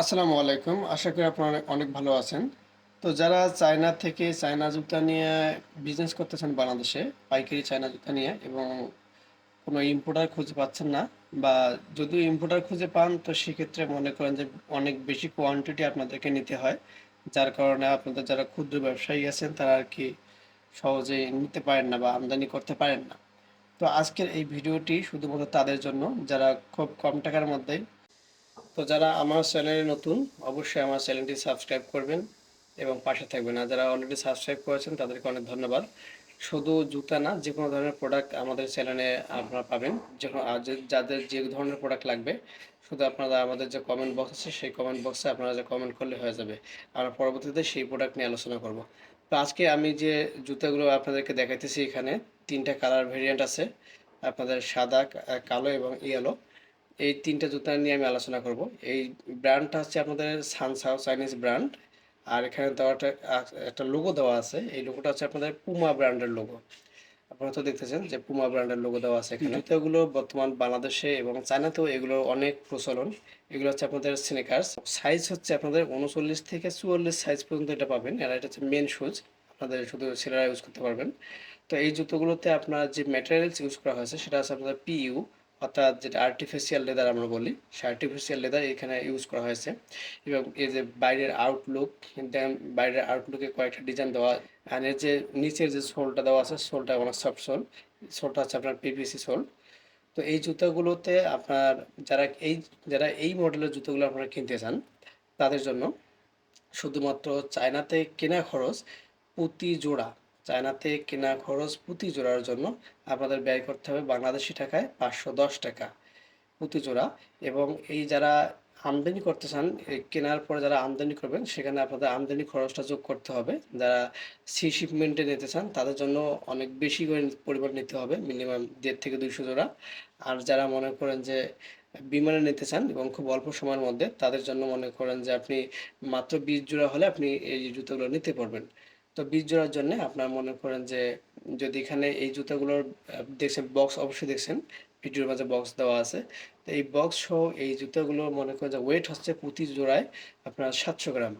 আসসালামু আলাইকুম। আশা করি আপনারা অনেক ভালো আছেন। তো যারা চায়না থেকে চায়না জুতা নিয়ে বিজনেস করতেছেন বাংলাদেশে, পাইকারি চায়না জুতা নিয়ে এবং কোনো ইম্পোর্টার খুঁজে পাচ্ছেন না বা যদি ইম্পোর্টার খুঁজে পান, তো সেক্ষেত্রে মনে করেন যে অনেক বেশি কোয়ান্টিটি আপনাদেরকে নিতে হয়, যার কারণে আপনাদের যারা ক্ষুদ্র ব্যবসায়ী আছেন, তারা আর কি সহজে নিতে পারেন না বা আমদানি করতে পারেন না। তো আজকের এই ভিডিওটি শুধুমাত্র তাদের জন্য। যারা খুব কম টাকার মধ্যে তো যারা আমার চ্যানেলে নতুন, অবশ্যই আমার চ্যানেলটি সাবস্ক্রাইব করবেন এবং পাশে থাকবেন। আর যারা অলরেডি সাবস্ক্রাইব করেছেন, তাদেরকে অনেক ধন্যবাদ। শুধু জুতা না, যে কোনো ধরনের প্রোডাক্ট আমাদের চ্যানেলে আপনারা পাবেন। যে- যাদের যে ধরনের প্রোডাক্ট লাগবে, শুধু আপনারা আমাদের যে কমেন্ট বক্স আছে, সেই কমেন্ট বক্সে আপনারা যে কমেন্ট করলে হয়ে যাবে। আমরা পরবর্তীতে সেই প্রোডাক্ট নিয়ে আলোচনা করব। তো আজকে আমি যে জুতাগুলো আপনাদেরকে দেখাইতেছি এখানে, তিনটা কালার ভেরিয়েন্ট আছে। আপনাদের সাদা, কালো এবং ইয়েলো এই তিনটা জুতা নিয়ে আমি আলোচনা করব। এই ব্র্যান্ডটা হচ্ছে আপনাদের সানসাও চাইনিজ ব্র্যান্ড আর এখানে দেওয়া একটা একটা লোগো দেওয়া আছে। এই লোগোটা হচ্ছে আপনাদের পুমা ব্র্যান্ডের লোগো আপনারা তো দেখতেছেন যে পুমা ব্র্যান্ডের লোগো দেওয়া আছে এখানে। জুতাগুলো বর্তমান বাংলাদেশে এবং চায়নাতেও এগুলো অনেক প্রচলন। এগুলো হচ্ছে আপনাদের স্নেকার্স সাইজ হচ্ছে আপনাদের উনচল্লিশ থেকে চুয়াল্লিশ সাইজ পর্যন্ত এটা পাবেন। আর এটা হচ্ছে মেন শুজ আপনাদের শুধু ছেলেরা ইউজ করতে পারবেন। তো এই জুতোগুলোতে আপনার যে ম্যাটেরিয়ালস ইউজ করা হয়েছে সেটা হচ্ছে আপনাদের পিইউ অর্থাৎ যেটা আর্টিফিশিয়াল লেদার আমরা বলি সে আর্টিফিশিয়াল লেদার এখানে ইউজ করা হয়েছে। এবং এই যে বাইরের আউটলুক বাইরের আউটলুকে কয়েকটা ডিজাইন দেওয়া আর এর যে নিচের যে সোলটা দেওয়া আছে সোলটা অনেক সফট সোল সোলটা হচ্ছে আপনার পিভিসি সোল তো এই জুতাগুলোতে আপনার যারা এই যারা এই মডেলের জুতোগুলো আপনারা কিনতে চান, তাদের জন্য শুধুমাত্র চায়নাতে কেনা খরচ প্রতি জোড়া চায়নাতে কেনা খরচ প্রতি জোড়ার জন্য আপনাদের ব্যয় করতে হবে বাংলাদেশি টাকায় পাঁচশো দশ টাকা প্রতি জোড়া। এবং এই যারা আমদানি করতে চান কেনার পরে যারা আমদানি করবেন, সেখানে আপনাদের আমদানি খরচটা যোগ করতে হবে। যারা সি শিপমেন্টে নিতে চান, তাদের জন্য অনেক বেশি করে পরিমাণ নিতে হবে, মিনিমাম দেড় থেকে দুইশো জোড়া। আর যারা মনে করেন যে বিমানে নিতে চান এবং খুব অল্প সময়ের মধ্যে, তাদের জন্য মনে করেন যে আপনি মাত্র বিশ জোড়া হলে আপনি এই জুতোগুলো নিতে পারবেন। তো বিশ জোড়ার জন্য আপনার মনে করেন যে, যদি এখানে এই জুতাগুলোর দেখছেন বক্স অবশ্যই দেখছেন, ভিডিওর মাঝে বক্স দেওয়া আছে। তো এই বক্স সহ এই জুতাগুলো মনে করেন যে ওয়েট হচ্ছে প্রতি জোড়ায় আপনার সাতশো গ্রাম।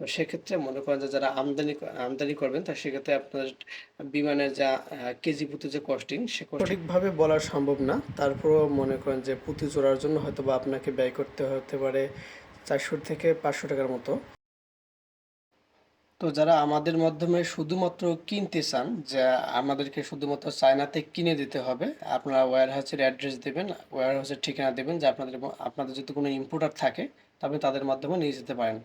তো সেক্ষেত্রে মনে করেন যে, যারা আমদানি আমদানি করবেন, তা সেক্ষেত্রে আপনার বিমানের যা কেজি প্রতি যে কস্টিং সে সঠিকভাবে বলা সম্ভব না। তারপরও মনে করেন যে, প্রতি জোড়ার জন্য হয়তো বা আপনাকে ব্যয় করতে হতে পারে চারশো থেকে পাঁচশো টাকার মতো। তো যারা আমাদের মাধ্যমে শুধুমাত্র কিনতে চান, যে আমাদেরকে শুধুমাত্র চায়নাতে কিনে দিতে হবে, আপনারা ওয়্যার হাউসের অ্যাড্রেস দেবেন ওয়্যার হাউসের ঠিকানা দেবেন, যে আপনাদের আপনাদের যদি কোনো ইম্পোর্টার থাকে, তবে তাদের মাধ্যমে নিয়ে যেতে পারেন।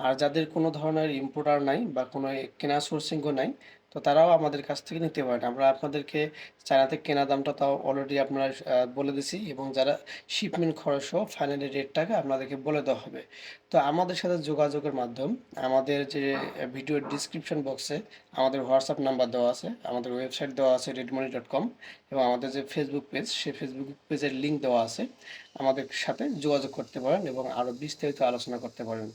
আর যাদের কোনো ধরনের ইম্পোর্টার নাই বা কোনো কেনা সোর্সিংও নাই, তো তারাও আমাদের কাছ থেকে নিতে পারেন। আমরা আপনাদেরকে চায়নাতে কেনা দামটা তাও অলরেডি আপনারা বলে দিছি এবং যারা শিপমেন্ট খরচ সহ ফাইনালি রেটটাকে আপনাদেরকে বলে দেওয়া হবে। তো আমাদের সাথে যোগাযোগের মাধ্যম, আমাদের যে ভিডিওর ডিসক্রিপশন বক্সে আমাদের হোয়াটসঅ্যাপ নাম্বার দেওয়া আছে, আমাদের ওয়েবসাইট দেওয়া আছে রেডমনি ডট কম এবং আমাদের যে ফেসবুক পেজ সেই ফেসবুক পেজের লিঙ্ক দেওয়া আছে। আমাদের সাথে যোগাযোগ করতে পারেন এবং আরও বিস্তারিত আলোচনা করতে পারেন।